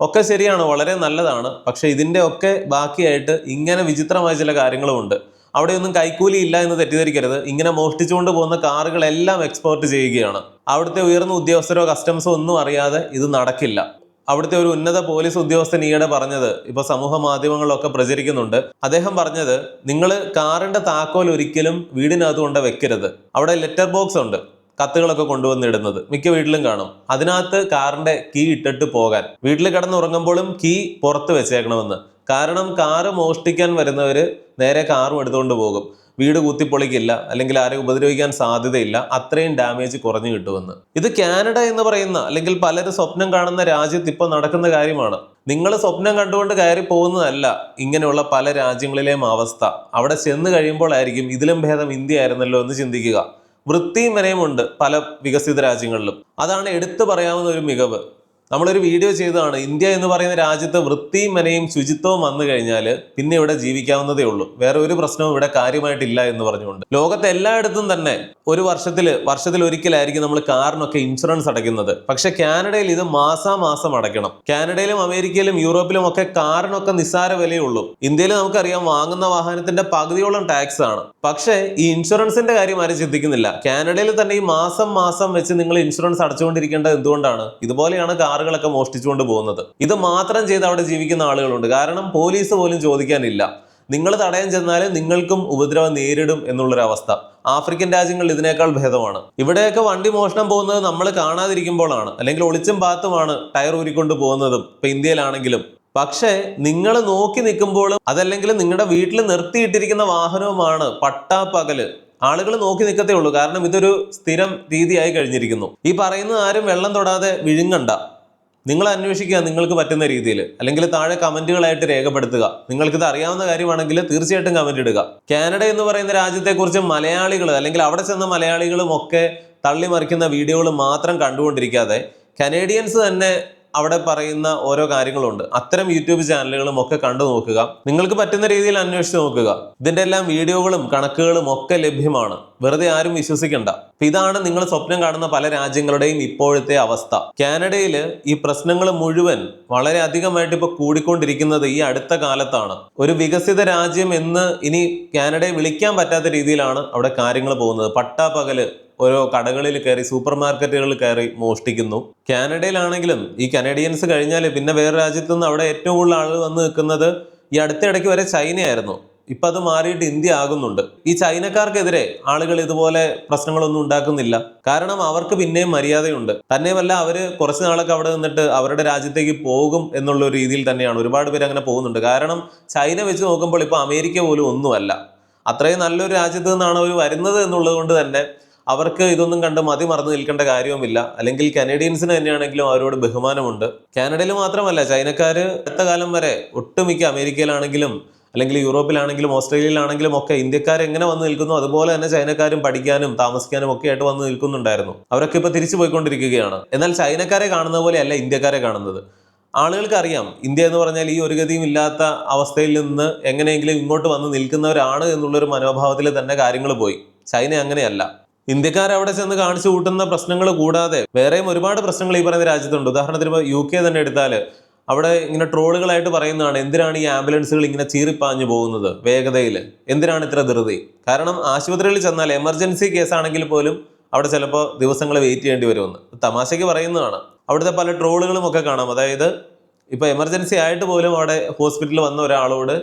ഒക്കെ ശരിയാണ് വളരെ നല്ലതാണ്. പക്ഷെ ഇതിന്റെ ഒക്കെ ബാക്കിയായിട്ട് ഇങ്ങനെ വിചിത്രമായ ചില കാര്യങ്ങളുമുണ്ട് അവിടെയൊന്നും കൈക്കൂലി ഇല്ല എന്ന് തെറ്റിദ്ധരിക്കരുത്. ഇങ്ങനെ മോഷ്ടിച്ചുകൊണ്ട് പോകുന്ന കാറുകളെല്ലാം എക്സ്പോർട്ട് ചെയ്യുകയാണ്. അവിടുത്തെ ഉയർന്ന ഉദ്യോഗസ്ഥരോ കസ്റ്റംസോ ഒന്നും അറിയാതെ ഇത് നടക്കില്ല. അവിടുത്തെ ഒരു ഉന്നത പോലീസ് ഉദ്യോഗസ്ഥൻ ഈയിടെ പറഞ്ഞത് ഇപ്പൊ സമൂഹ മാധ്യമങ്ങളിലൊക്കെ പ്രചരിക്കുന്നുണ്ട്. അദ്ദേഹം പറഞ്ഞത് നിങ്ങൾ കാറിന്റെ താക്കോൽ ഒരിക്കലും വീടിനകത്ത് കൊണ്ട് വെക്കരുത്. അവിടെ ലെറ്റർ ബോക്സ് ഉണ്ട്. കത്തുകളൊക്കെ കൊണ്ടുവന്നിടുന്നത്. മിക്ക വീട്ടിലും കാണും. അതിനകത്ത് കാറിന്റെ കീ ഇട്ടിട്ട് പോകാൻ. വീട്ടിൽ കിടന്നുറങ്ങുമ്പോഴും കീ പുറത്ത് വെച്ചേക്കണമെന്ന്. കാരണം കാറ് മോഷ്ടിക്കാൻ വരുന്നവര് നേരെ കാറും എടുത്തുകൊണ്ട് പോകും. വീട് കുത്തിപ്പൊളിക്കില്ല അല്ലെങ്കിൽ ആരെയും ഉപദ്രവിക്കാൻ സാധ്യതയില്ല അത്രയും ഡാമേജ് കുറഞ്ഞു കിട്ടുമെന്ന്. ഇത് കാനഡ എന്ന് പറയുന്ന അല്ലെങ്കിൽ പലരും സ്വപ്നം കാണുന്ന രാജ്യത്ത് ഇപ്പോൾ നടക്കുന്ന കാര്യമാണ്. നിങ്ങൾ സ്വപ്നം കണ്ടുകൊണ്ട് കയറി പോകുന്നതല്ല ഇങ്ങനെയുള്ള പല രാജ്യങ്ങളിലെയും അവസ്ഥ. അവിടെ ചെന്ന് കഴിയുമ്പോഴായിരിക്കും ഇതിലും ഭേദം ഇന്ത്യ ആയിരുന്നല്ലോ എന്ന് ചിന്തിക്കുക. വൃത്തിയും വരെയുമുണ്ട് പല വികസിത രാജ്യങ്ങളിലും. അതാണ് എടുത്തു പറയാവുന്ന ഒരു മികവ്. നമ്മളൊരു വീഡിയോ ചെയ്തതാണ്. ഇന്ത്യ എന്ന് പറയുന്ന രാജ്യത്ത് വൃത്തിയും മനയും ശുചിത്വവും വന്നു കഴിഞ്ഞാൽ പിന്നെ ഇവിടെ ജീവിക്കാവുന്നതേ ഉള്ളൂ. വേറെ ഒരു പ്രശ്നവും ഇവിടെ കാര്യമായിട്ടില്ല എന്ന് പറഞ്ഞുകൊണ്ട്. ലോകത്തെ എല്ലായിടത്തും തന്നെ ഒരു വർഷത്തിൽ വർഷത്തിൽ ഒരിക്കലായിരിക്കും നമ്മൾ കാറിനൊക്കെ ഇൻഷുറൻസ് അടയ്ക്കുന്നത്. പക്ഷെ കാനഡയിൽ ഇത് മാസാമാസം അടയ്ക്കണം. കാനഡയിലും അമേരിക്കയിലും യൂറോപ്പിലും ഒക്കെ കാറിനൊക്കെ നിസ്സാര വിലയുള്ളൂ. ഇന്ത്യയിൽ നമുക്കറിയാം വാങ്ങുന്ന വാഹനത്തിന്റെ പകുതിയോളം ടാക്സ് ആണ്. പക്ഷേ ഈ ഇൻഷുറൻസിന്റെ കാര്യം ആരും ചിന്തിക്കുന്നില്ല. കാനഡയിൽ തന്നെ ഈ മാസം മാസം വെച്ച് നിങ്ങൾ ഇൻഷുറൻസ് അടച്ചുകൊണ്ടിരിക്കേണ്ടത് എന്തുകൊണ്ടാണ്? ഇതുപോലെയാണ് കാറുകളൊക്കെ മോഷ്ടിച്ചുകൊണ്ട് പോകുന്നത്. ഇത് മാത്രം ചെയ്ത് അവിടെ ജീവിക്കുന്ന ആളുകളുണ്ട്. കാരണം പോലീസ് പോലും ചോദിക്കാനില്ല. നിങ്ങൾ തടയാൻ ചെന്നാൽ നിങ്ങൾക്കും ഉപദ്രവം നേരിടും എന്നുള്ളൊരവസ്ഥ ആഫ്രിക്കൻ രാജ്യങ്ങളിൽ ഇതിനേക്കാൾ ഭേദമാണ്. ഇവിടെയൊക്കെ വണ്ടി മോഷണം പോകുന്നത് നമ്മൾ കാണാതിരിക്കുമ്പോഴാണ്. അല്ലെങ്കിൽ ഒളിച്ചും പാത്തുമാണ് ടയർ ഊരിക്കൊണ്ട് പോകുന്നതും ഇപ്പൊ ഇന്ത്യയിലാണെങ്കിലും. പക്ഷേ നിങ്ങൾ നോക്കി നിൽക്കുമ്പോഴും അതല്ലെങ്കിൽ നിങ്ങളുടെ വീട്ടിൽ നിർത്തിയിട്ടിരിക്കുന്ന വാഹനവുമാണ് പട്ടാപ്പകൽ ആളുകൾ നോക്കി നിൽക്കത്തേ ഉള്ളൂ. കാരണം ഇതൊരു സ്ഥിരം രീതിയായി കഴിഞ്ഞിരിക്കുന്നു. ഈ പറയുന്ന ആരും വെള്ളം തൊടാതെ വിഴുങ്ങണ്ട. നിങ്ങൾ അന്വേഷിക്കുക നിങ്ങൾക്ക് പറ്റുന്ന രീതിയിൽ. അല്ലെങ്കിൽ താഴെ കമന്റുകളായിട്ട് രേഖപ്പെടുത്തുക. നിങ്ങൾക്കിത് അറിയാവുന്ന കാര്യമാണെങ്കിൽ തീർച്ചയായിട്ടും കമന്റ് ഇടുക. കാനഡ എന്ന് പറയുന്ന രാജ്യത്തെക്കുറിച്ച് മലയാളികൾ അല്ലെങ്കിൽ അവിടെ ചെന്ന മലയാളികളും ഒക്കെ തള്ളിമറിക്കുന്ന വീഡിയോകൾ മാത്രം കണ്ടുകൊണ്ടിരിക്കാതെ കനേഡിയൻസ് തന്നെ അവിടെ പറയുന്ന ഓരോ കാര്യങ്ങളുണ്ട്. അത്തരം യൂട്യൂബ് ചാനലുകളും ഒക്കെ കണ്ടു നോക്കുക. നിങ്ങൾക്ക് പറ്റുന്ന രീതിയിൽ അന്വേഷിച്ച് നോക്കുക. ഇതിന്റെ എല്ലാം വീഡിയോകളും കണക്കുകളും ഒക്കെ ലഭ്യമാണ്. വെറുതെ ആരും വിശ്വസിക്കണ്ട. ഇതാണ് നിങ്ങൾ സ്വപ്നം കാണുന്ന പല രാജ്യങ്ങളുടെയും ഇപ്പോഴത്തെ അവസ്ഥ. കാനഡയിൽ ഈ പ്രശ്നങ്ങൾ മുഴുവൻ വളരെ അധികമായിട്ട് ഇപ്പൊ കൂടിക്കൊണ്ടിരിക്കുന്നത് ഈ അടുത്ത കാലത്താണ്. ഒരു വികസിത രാജ്യം എന്ന് ഇനി കാനഡയെ വിളിക്കാൻ പറ്റാത്ത രീതിയിലാണ് അവിടെ കാര്യങ്ങൾ പോകുന്നത്. പട്ടാപ്പകൽ ഓരോ കടകളിൽ കയറി സൂപ്പർ മാർക്കറ്റുകളിൽ കയറി മോഷ്ടിക്കുന്നു. കാനഡയിലാണെങ്കിലും ഈ കനേഡിയൻസ് കഴിഞ്ഞാൽ പിന്നെ വേറെ രാജ്യത്തു നിന്ന് അവിടെ ഏറ്റവും കൂടുതൽ ആളുകൾ വന്ന് നിൽക്കുന്നത് ഈ അടുത്തിടയ്ക്ക് വരെ ചൈനയായിരുന്നു. ഇപ്പൊ അത് മാറിയിട്ട് ഇന്ത്യ ആകുന്നുണ്ട്. ഈ ചൈനക്കാർക്കെതിരെ ആളുകൾ ഇതുപോലെ പ്രശ്നങ്ങളൊന്നും ഉണ്ടാക്കുന്നില്ല. കാരണം അവർക്ക് പിന്നെയും മര്യാദയുണ്ട്. തന്നെയുമല്ല അവർ കുറച്ച് നാളൊക്കെ അവിടെ നിന്നിട്ട് അവരുടെ രാജ്യത്തേക്ക് പോകും എന്നുള്ള രീതിയിൽ തന്നെയാണ് ഒരുപാട് പേര് അങ്ങനെ പോകുന്നുണ്ട്. കാരണം ചൈന വെച്ച് നോക്കുമ്പോൾ ഇപ്പൊ അമേരിക്ക പോലും ഒന്നുമല്ല. അത്രയും നല്ലൊരു രാജ്യത്ത് നിന്നാണ് അവർ വരുന്നത് എന്നുള്ളത് കൊണ്ട് തന്നെ അവർക്ക് ഇതൊന്നും കണ്ട് മതി മറന്നു നിൽക്കേണ്ട കാര്യവുമില്ല. അല്ലെങ്കിൽ കനേഡിയൻസിന് തന്നെയാണെങ്കിലും അവരോട് ബഹുമാനമുണ്ട്. കാനഡയിൽ മാത്രമല്ല ചൈനക്കാർ അടുത്ത കാലം വരെ ഒട്ടുമിക്ക അമേരിക്കയിലാണെങ്കിലും അല്ലെങ്കിൽ യൂറോപ്പിലാണെങ്കിലും ഓസ്ട്രേലിയയിലാണെങ്കിലും ഒക്കെ ഇന്ത്യക്കാർ എങ്ങനെ വന്ന് നിൽക്കുന്നു അതുപോലെ തന്നെ ചൈനക്കാരും പഠിക്കാനും താമസിക്കാനും ഒക്കെ ആയിട്ട് വന്ന് നിൽക്കുന്നുണ്ടായിരുന്നു. അവരൊക്കെ ഇപ്പോൾ തിരിച്ചു പോയിക്കൊണ്ടിരിക്കുകയാണ്. എന്നാൽ ചൈനക്കാരെ കാണുന്ന പോലെയല്ല ഇന്ത്യക്കാരെ കാണുന്നത്. ആളുകൾക്ക് അറിയാം ഇന്ത്യ എന്ന് പറഞ്ഞാൽ ഈ ഒരു ഗതിയും ഇല്ലാത്ത അവസ്ഥയിൽ നിന്ന് എങ്ങനെയെങ്കിലും ഇങ്ങോട്ട് വന്ന് നിൽക്കുന്നവരാണ് എന്നുള്ളൊരു മനോഭാവത്തിൽ തന്നെ കാര്യങ്ങൾ പോയി. ചൈന അങ്ങനെയല്ല. ഇന്ത്യക്കാർ അവിടെ ചെന്ന് കാണിച്ചു കൂട്ടുന്ന പ്രശ്നങ്ങൾ കൂടാതെ വേറെയും ഒരുപാട് പ്രശ്നങ്ങൾ ഈ പറയുന്ന രാജ്യത്തുണ്ട്. ഉദാഹരണത്തിന് യു കെ തന്നെ എടുത്താൽ അവിടെ ഇങ്ങനെ ട്രോളുകളായിട്ട് പറയുന്നതാണ് എന്തിനാണ് ഈ ആംബുലൻസുകൾ ഇങ്ങനെ ചീറിപ്പാഞ്ഞു പോകുന്നത് വേഗതയിൽ? എന്തിനാണ് ഇത്ര ധൃതി? കാരണം ആശുപത്രിയിൽ ചെന്നാൽ എമർജൻസി കേസാണെങ്കിൽ പോലും അവിടെ ചിലപ്പോൾ ദിവസങ്ങൾ വെയിറ്റ് ചെയ്യേണ്ടി വരുമെന്ന്. തമാശയ്ക്ക് പറയുന്നതാണ്. അവിടുത്തെ പല ട്രോളുകളും ഒക്കെ കാണാം. അതായത് ഇപ്പോൾ എമർജൻസി ആയിട്ട് പോലും അവിടെ ഹോസ്പിറ്റലിൽ വന്ന ഒരാളോട്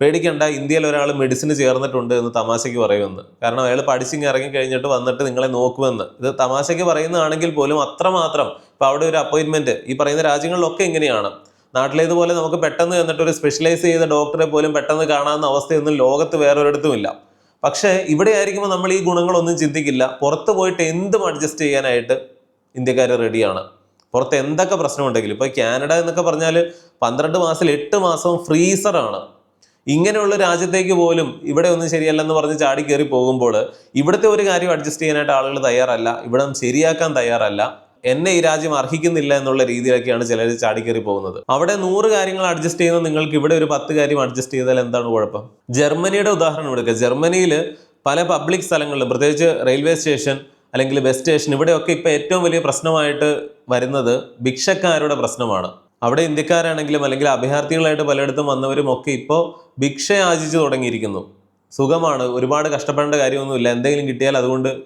പേടിക്കണ്ട ഇന്ത്യയിൽ ഒരാൾ മെഡിസിന് ചേർന്നിട്ടുണ്ട് എന്ന് തമാശയ്ക്ക് പറയുമെന്ന്. കാരണം അയാൾ പഠിച്ചിങ്ങ് ഇറങ്ങി കഴിഞ്ഞിട്ട് വന്നിട്ട് നിങ്ങളെ നോക്കുമെന്ന്. ഇത് തമാശയ്ക്ക് പറയുന്നതാണെങ്കിൽ പോലും അത്രമാത്രം ഇപ്പം അവിടെ ഒരു അപ്പോയിൻമെന്റ് ഈ പറയുന്ന രാജ്യങ്ങളിലൊക്കെ എങ്ങനെയാണ് നാട്ടിലേതുപോലെ നമുക്ക് പെട്ടെന്ന് എന്നിട്ട് ഒരു സ്പെഷ്യലൈസ് ചെയ്ത ഡോക്ടറെ പോലും പെട്ടെന്ന് കാണാവുന്ന അവസ്ഥയൊന്നും ലോകത്ത് വേറൊരിടത്തും ഇല്ല പക്ഷേ ഇവിടെ ആയിരിക്കുമ്പോൾ നമ്മൾ ഈ ഗുണങ്ങളൊന്നും ചിന്തിക്കില്ല. പുറത്ത് പോയിട്ട് എന്തും അഡ്ജസ്റ്റ് ചെയ്യാനായിട്ട് ഇന്ത്യക്കാർ റെഡിയാണ് പുറത്ത് എന്തൊക്കെ പ്രശ്നമുണ്ടെങ്കിലും ഇപ്പോൾ കാനഡ എന്നൊക്കെ പറഞ്ഞാൽ പന്ത്രണ്ട് മാസത്തിൽ എട്ട് മാസവും ഫ്രീസറാണ് ഇങ്ങനെയുള്ള രാജ്യത്തേക്ക് പോലും ഇവിടെ ഒന്നും ശരിയല്ലെന്ന് പറഞ്ഞ് ചാടി കയറി പോകുമ്പോൾ ഇവിടുത്തെ ഒരു കാര്യം അഡ്ജസ്റ്റ് ചെയ്യാനായിട്ട് ആളുകൾ തയ്യാറല്ല. ഇവിടെ ശരിയാക്കാൻ തയ്യാറല്ല. എന്നെ ഈ രാജ്യം അർഹിക്കുന്നില്ല എന്നുള്ള രീതിയിലൊക്കെയാണ് ചിലർ ചാടിക്കയറി പോകുന്നത്. അവിടെ നൂറ് കാര്യങ്ങൾ അഡ്ജസ്റ്റ് ചെയ്യുന്ന നിങ്ങൾക്ക് ഇവിടെ ഒരു പത്ത് കാര്യം അഡ്ജസ്റ്റ് ചെയ്താൽ എന്താണ് കുഴപ്പം? ജർമ്മനിയുടെ ഉദാഹരണം എടുക്കുക. ജർമ്മനിയിൽ പല പബ്ലിക് സ്ഥലങ്ങളിലും പ്രത്യേകിച്ച് റെയിൽവേ സ്റ്റേഷൻ അല്ലെങ്കിൽ ബസ് സ്റ്റേഷൻ ഇവിടെയൊക്കെ ഇപ്പോൾ ഏറ്റവും വലിയ പ്രശ്നമായിട്ട് വരുന്നത് ഭിക്ഷക്കാരുടെ പ്രശ്നമാണ്. അവിടെ ഇന്ത്യക്കാരാണെങ്കിലും അല്ലെങ്കിൽ അഭയാർത്ഥികളായിട്ട് പലയിടത്തും വന്നവരും ഒക്കെ ഇപ്പോൾ ഭിക്ഷ യാചിച്ചു തുടങ്ങിയിരിക്കുന്നു. സുഖമാണ് ഒരുപാട് കഷ്ടപ്പെടേണ്ട കാര്യമൊന്നുമില്ല. എന്തെങ്കിലും കിട്ടിയാൽ അതുകൊണ്ട്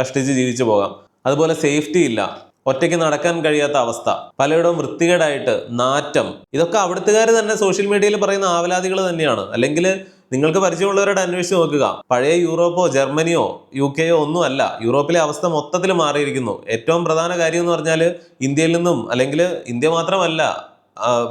കഷ്ടിച്ച് ജീവിച്ചു പോകാം. അതുപോലെ സേഫ്റ്റി ഇല്ല. ഒറ്റയ്ക്ക് നടക്കാൻ കഴിയാത്ത അവസ്ഥ. പലയിടവും വൃത്തികേടായിട്ട് നാറ്റം. ഇതൊക്കെ അവിടുത്തുകാർ തന്നെ സോഷ്യൽ മീഡിയയിൽ പറയുന്ന ആവലാതികൾ തന്നെയാണ്. അല്ലെങ്കിൽ നിങ്ങൾക്ക് പരിചയമുള്ളവരോട് അന്വേഷിച്ച് നോക്കുക. പഴയ യൂറോപ്പോ ജർമ്മനിയോ യു കെയോ ഒന്നും അല്ല. യൂറോപ്പിലെ അവസ്ഥ മൊത്തത്തിൽ മാറിയിരിക്കുന്നു. ഏറ്റവും പ്രധാന കാര്യം എന്ന് പറഞ്ഞാൽ ഇന്ത്യയിൽ നിന്നും അല്ലെങ്കിൽ ഇന്ത്യ മാത്രമല്ല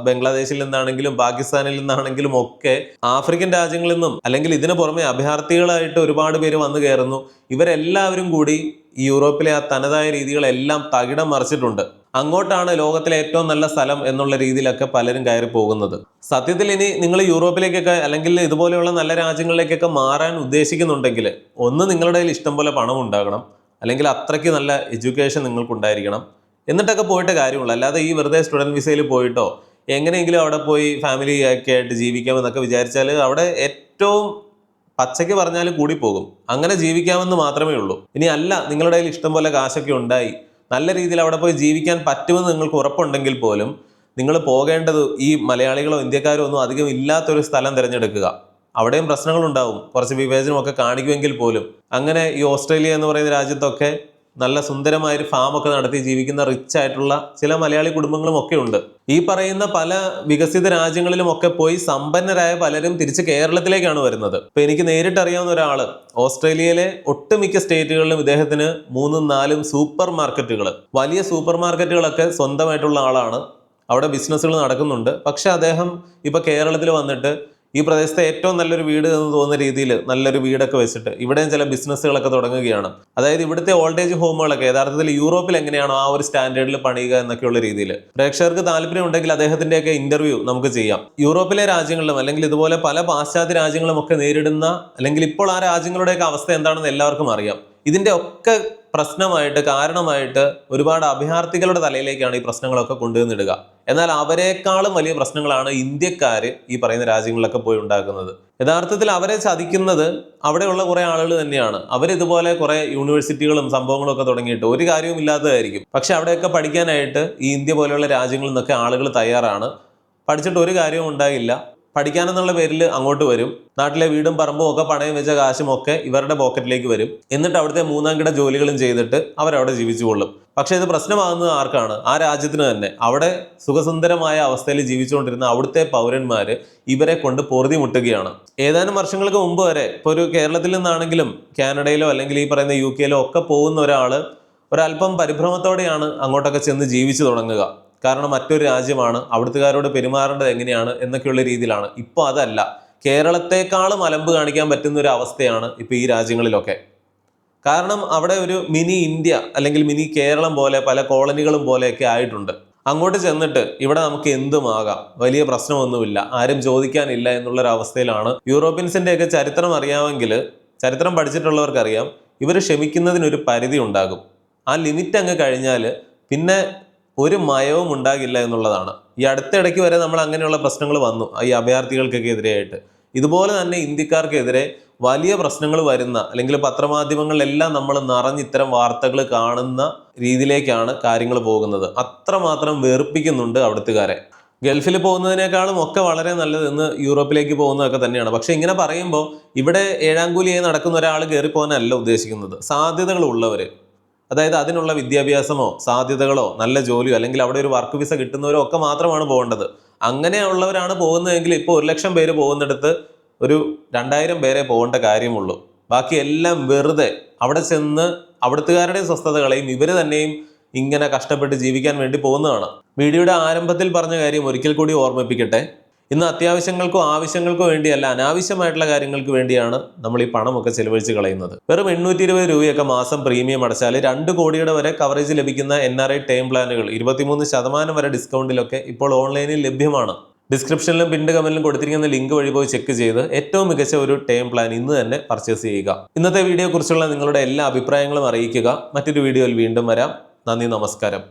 ബംഗ്ലാദേശിൽ നിന്നാണെങ്കിലും പാകിസ്ഥാനിൽ നിന്നാണെങ്കിലും ഒക്കെ ആഫ്രിക്കൻ രാജ്യങ്ങളിൽ നിന്നും അല്ലെങ്കിൽ ഇതിനു പുറമെ അഭയാർത്ഥികളായിട്ട് ഒരുപാട് പേര് വന്നു കയറുന്നു. ഇവരെല്ലാവരും കൂടി ഈ യൂറോപ്പിലെ ആ തനതായ രീതികളെല്ലാം തകിടം മറിച്ചിട്ടുണ്ട്. അങ്ങോട്ടാണ് ലോകത്തിലെ ഏറ്റവും നല്ല സ്ഥലം എന്നുള്ള രീതിയിലൊക്കെ പലരും കയറി പോകുന്നത്. സത്യത്തിൽ ഇനി നിങ്ങൾ യൂറോപ്പിലേക്കൊക്കെ അല്ലെങ്കിൽ ഇതുപോലെയുള്ള നല്ല രാജ്യങ്ങളിലേക്കൊക്കെ മാറാൻ ഉദ്ദേശിക്കുന്നുണ്ടെങ്കിൽ ഒന്ന് നിങ്ങളുടെ കയ്യിൽ ഇഷ്ടംപോലെ പണം ഉണ്ടാകണം. അല്ലെങ്കിൽ അത്രയ്ക്ക് നല്ല എഡ്യൂക്കേഷൻ നിങ്ങൾക്കുണ്ടായിരിക്കണം. എന്നിട്ടൊക്കെ പോയിട്ട് കാര്യമുള്ളൂ. അല്ലാതെ ഈ വെറുതെ സ്റ്റുഡന്റ് വിസയിൽ പോയിട്ടോ എങ്ങനെയെങ്കിലും അവിടെ പോയി ഫാമിലി ഒക്കെ ആയിട്ട് ജീവിക്കാമെന്നൊക്കെ വിചാരിച്ചാൽ അവിടെ ഏറ്റവും പച്ചയ്ക്ക് പറഞ്ഞാലും കൂടി പോകും അങ്ങനെ ജീവിക്കാമെന്ന് മാത്രമേ ഉള്ളൂ. ഇനി അല്ല നിങ്ങളുടെ കയ്യിൽ ഇഷ്ടംപോലെ കാശൊക്കെ ഉണ്ടായി. നല്ല രീതിയിൽ അവിടെ പോയി ജീവിക്കാൻ പറ്റുമെന്ന് നിങ്ങൾക്ക് ഉറപ്പുണ്ടെങ്കിൽ പോലും നിങ്ങൾ പോകേണ്ടത് ഈ മലയാളികളോ ഇന്ത്യക്കാരോ ഒന്നും അധികം ഇല്ലാത്തൊരു സ്ഥലം തിരഞ്ഞെടുക്കുക. അവിടെയും പ്രശ്നങ്ങളുണ്ടാവും. കുറച്ച് വിവേചനമൊക്കെ കാണിക്കുമെങ്കിൽ പോലും. അങ്ങനെ ഈ ഓസ്ട്രേലിയ എന്ന് പറയുന്ന രാജ്യത്തൊക്കെ നല്ല സുന്ദരമായൊരു ഫാമൊക്കെ നടത്തി ജീവിക്കുന്ന റിച്ച് ആയിട്ടുള്ള ചില മലയാളി കുടുംബങ്ങളും ഒക്കെ ഉണ്ട്. ഈ പറയുന്ന പല വികസിത രാജ്യങ്ങളിലും ഒക്കെ പോയി സമ്പന്നരായ പലരും തിരിച്ച് കേരളത്തിലേക്കാണ് വരുന്നത്. ഇപ്പൊ എനിക്ക് നേരിട്ട് അറിയാവുന്ന ഒരാൾ ഓസ്ട്രേലിയയിലെ ഒട്ടുമിക്ക സ്റ്റേറ്റുകളിലും ഇദ്ദേഹത്തിന് മൂന്നും നാലും സൂപ്പർ മാർക്കറ്റുകൾ വലിയ സൂപ്പർ മാർക്കറ്റുകളൊക്കെ സ്വന്തമായിട്ടുള്ള ആളാണ്. അവിടെ ബിസിനസ്സുകൾ നടക്കുന്നുണ്ട്. പക്ഷെ അദ്ദേഹം ഇപ്പൊ കേരളത്തിൽ വന്നിട്ട് ഈ പ്രദേശത്തെ ഏറ്റവും നല്ലൊരു വീട് എന്ന് തോന്നുന്ന രീതിയിൽ നല്ലൊരു വീടൊക്കെ വെച്ചിട്ട് ഇവിടെയും ചില ബിസിനസ്സുകളൊക്കെ തുടങ്ങുകയാണ്. അതായത് ഇവിടുത്തെ ഓൾഡ് ഏജ് ഹോമുകളൊക്കെ യഥാർത്ഥത്തിൽ യൂറോപ്പിൽ എങ്ങനെയാണോ ആ ഒരു സ്റ്റാൻഡേർഡിൽ പണിയുക എന്നൊക്കെയുള്ള രീതിയിൽ പ്രേക്ഷകർക്ക് താല്പര്യം ഉണ്ടെങ്കിൽ അദ്ദേഹത്തിന്റെയൊക്കെ ഇന്റർവ്യൂ നമുക്ക് ചെയ്യാം. യൂറോപ്പിലെ രാജ്യങ്ങളിലും അല്ലെങ്കിൽ ഇതുപോലെ പല പാശ്ചാത്യ രാജ്യങ്ങളും ഒക്കെ നേരിടുന്ന അല്ലെങ്കിൽ ഇപ്പോൾ ആ രാജ്യങ്ങളുടെയൊക്കെ അവസ്ഥ എന്താണെന്ന് എല്ലാവർക്കും അറിയാം. ഇതിന്റെ ഒക്കെ പ്രശ്നമായിട്ട് കാരണമായിട്ട് ഒരുപാട് അഭയാർത്ഥികളുടെ തലയിലേക്കാണ് ഈ പ്രശ്നങ്ങളൊക്കെ കൊണ്ടുവന്നിടുക. എന്നാൽ അവരെക്കാളും വലിയ പ്രശ്നങ്ങളാണ് ഇന്ത്യക്കാര് ഈ പറയുന്ന രാജ്യങ്ങളിലൊക്കെ പോയി ഉണ്ടാക്കുന്നത്. യഥാർത്ഥത്തിൽ അവരെ ചതിക്കുന്നത് അവിടെയുള്ള കുറേ ആളുകൾ തന്നെയാണ്. അവരിതുപോലെ കുറേ യൂണിവേഴ്സിറ്റികളും സംഭവങ്ങളും ഒക്കെ തുടങ്ങിയിട്ട് ഒരു കാര്യവും ഇല്ലാത്തതായിരിക്കും. പക്ഷെ അവിടെയൊക്കെ പഠിക്കാനായിട്ട് ഈ ഇന്ത്യ പോലെയുള്ള രാജ്യങ്ങളിൽ നിന്നൊക്കെ ആളുകൾ തയ്യാറാണ്. പഠിച്ചിട്ട് ഒരു കാര്യവും ഉണ്ടാകില്ല പഠിക്കാനെന്നുള്ള പേരിൽ അങ്ങോട്ട് വരും. നാട്ടിലെ വീടും പറമ്പും ഒക്കെ പണയം വെച്ച കാശും ഒക്കെ ഇവരുടെ പോക്കറ്റിലേക്ക് വരും. എന്നിട്ട് അവിടുത്തെ മൂന്നാം കിട ജോലികളും ചെയ്തിട്ട് അവരവിടെ ജീവിച്ചുകൊള്ളും. പക്ഷേ ഇത് പ്രശ്നമാകുന്നത് ആർക്കാണ്? ആ രാജ്യത്തിന് തന്നെ. അവിടെ സുഖസുന്ദരമായ അവസ്ഥയിൽ ജീവിച്ചുകൊണ്ടിരുന്ന അവിടുത്തെ പൗരന്മാർ ഇവരെ കൊണ്ട് പൊറുതി മുട്ടുകയാണ്. ഏതാനും വർഷങ്ങൾക്ക് മുമ്പ് വരെ ഇപ്പോൾ ഒരു കേരളത്തിൽ നിന്നാണെങ്കിലും കാനഡയിലോ അല്ലെങ്കിൽ ഈ പറയുന്ന യു കെയിലോ ഒക്കെ പോകുന്ന ഒരാൾ ഒരല്പം പരിഭ്രമത്തോടെയാണ് അങ്ങോട്ടൊക്കെ ചെന്ന് ജീവിച്ചു തുടങ്ങുക. കാരണം മറ്റൊരു രാജ്യമാണ് അവിടുത്തുകാരോട് പെരുമാറേണ്ടത് എങ്ങനെയാണ് എന്നൊക്കെയുള്ള രീതിയിലാണ്. ഇപ്പോൾ അതല്ല. കേരളത്തെക്കാളും അലമ്പ് കാണിക്കാൻ പറ്റുന്ന ഒരു അവസ്ഥയാണ് ഇപ്പോൾ ഈ രാജ്യങ്ങളിലൊക്കെ. കാരണം അവിടെ ഒരു മിനി ഇന്ത്യ അല്ലെങ്കിൽ മിനി കേരളം പോലെ പല കോളനികളും പോലെയൊക്കെ ആയിട്ടുണ്ട്. അങ്ങോട്ട് ചെന്നിട്ട് ഇവിടെ നമുക്ക് എന്തുമാകാം? വലിയ പ്രശ്നമൊന്നുമില്ല. ആരും ചോദിക്കാനില്ല എന്നുള്ളൊരു അവസ്ഥയിലാണ്. യൂറോപ്യൻസിന്റെ ഒക്കെ ചരിത്രം അറിയാമെങ്കിൽ ചരിത്രം പഠിച്ചിട്ടുള്ളവർക്കറിയാം ഇവർ ക്ഷമിക്കുന്നതിനൊരു പരിധി ഉണ്ടാകും. ആ ലിമിറ്റ് അങ്ങ് കഴിഞ്ഞാൽ പിന്നെ ഒരു മയവും ഉണ്ടാകില്ല എന്നുള്ളതാണ്. ഈ അടുത്തിടയ്ക്ക് വരെ നമ്മൾ അങ്ങനെയുള്ള പ്രശ്നങ്ങൾ വന്നു ഈ അഭയാർത്ഥികൾക്കൊക്കെ എതിരെയായിട്ട് ഇതുപോലെ തന്നെ ഇന്ത്യക്കാർക്കെതിരെ വലിയ പ്രശ്നങ്ങൾ വരുന്ന അല്ലെങ്കിൽ പത്രമാധ്യമങ്ങളിലെല്ലാം നമ്മൾ നിറഞ്ഞ് ഇത്തരം വാർത്തകൾ കാണുന്ന രീതിയിലേക്കാണ് കാര്യങ്ങൾ പോകുന്നത്. അത്രമാത്രം വെറുപ്പിക്കുന്നുണ്ട് അവിടുത്തുകാരെ. ഗൾഫിൽ പോകുന്നതിനേക്കാളും ഒക്കെ വളരെ നല്ലത് ഇന്ന് യൂറോപ്പിലേക്ക് പോകുന്നതൊക്കെ തന്നെയാണ്. പക്ഷെ ഇങ്ങനെ പറയുമ്പോൾ ഇവിടെ ഏഴാങ്കൂലിയായി നടക്കുന്ന ഒരാൾ കയറിപ്പോകാനല്ല ഉദ്ദേശിക്കുന്നത്. സാധ്യതകൾ ഉള്ളവർ അതായത് അതിനുള്ള വിദ്യാഭ്യാസമോ സാധ്യതകളോ നല്ല ജോലിയോ അല്ലെങ്കിൽ അവിടെ ഒരു വർക്ക് വിസ കിട്ടുന്നവരോ ഒക്കെ മാത്രമാണ് പോകേണ്ടത്. അങ്ങനെയുള്ളവരാണ് പോകുന്നതെങ്കിൽ ഇപ്പോൾ ഒരു ലക്ഷം പേര് പോകുന്നിടത്ത് ഒരു രണ്ടായിരം പേരെ പോകേണ്ട കാര്യമുള്ളൂ. ബാക്കി എല്ലാം വെറുതെ അവിടെ ചെന്ന് അവിടുത്തുകാരുടെയും സ്വസ്ഥതകളെയും ഇവർ തന്നെയും ഇങ്ങനെ കഷ്ടപ്പെട്ട് ജീവിക്കാൻ വേണ്ടി പോകുന്നതാണ്. വീഡിയോയുടെ ആരംഭത്തിൽ പറഞ്ഞ കാര്യം ഒരിക്കൽ കൂടി ഓർമ്മിപ്പിക്കട്ടെ. ഇന്ന് അത്യാവശ്യങ്ങൾക്കോ ആവശ്യങ്ങൾക്കോ വേണ്ടിയല്ല അനാവശ്യമായിട്ടുള്ള കാര്യങ്ങൾക്ക് വേണ്ടിയാണ് നമ്മൾ ഈ പണമൊക്കെ ചെലവഴിച്ച് കളയുന്നത്. വെറും എണ്ണൂറ്റി ഇരുപത് രൂപയൊക്കെ മാസം പ്രീമിയം അടച്ചാൽ രണ്ട് കോടിയുടെ വരെ കവറേജ് ലഭിക്കുന്ന എൻ ആർ ഐ ടൈം പ്ലാനുകൾ ഇരുപത്തിമൂന്ന് ശതമാനം വരെ ഡിസ്കൗണ്ടിലൊക്കെ ഇപ്പോൾ ഓൺലൈനിൽ ലഭ്യമാണ്. ഡിസ്ക്രിപ്ഷനിലും പിൻഡ് കമന്റിലും കൊടുത്തിരിക്കുന്ന ലിങ്ക് വഴി പോയി ചെക്ക് ചെയ്ത് ഏറ്റവും മികച്ച ഒരു ടൈം പ്ലാൻ ഇന്ന് തന്നെ പർച്ചേസ് ചെയ്യുക. ഇന്നത്തെ വീഡിയോ കുറിച്ചുള്ള നിങ്ങളുടെ എല്ലാ അഭിപ്രായങ്ങളും അറിയിക്കുക. മറ്റൊരു വീഡിയോയിൽ വീണ്ടും വരാം. നന്ദി നമസ്കാരം.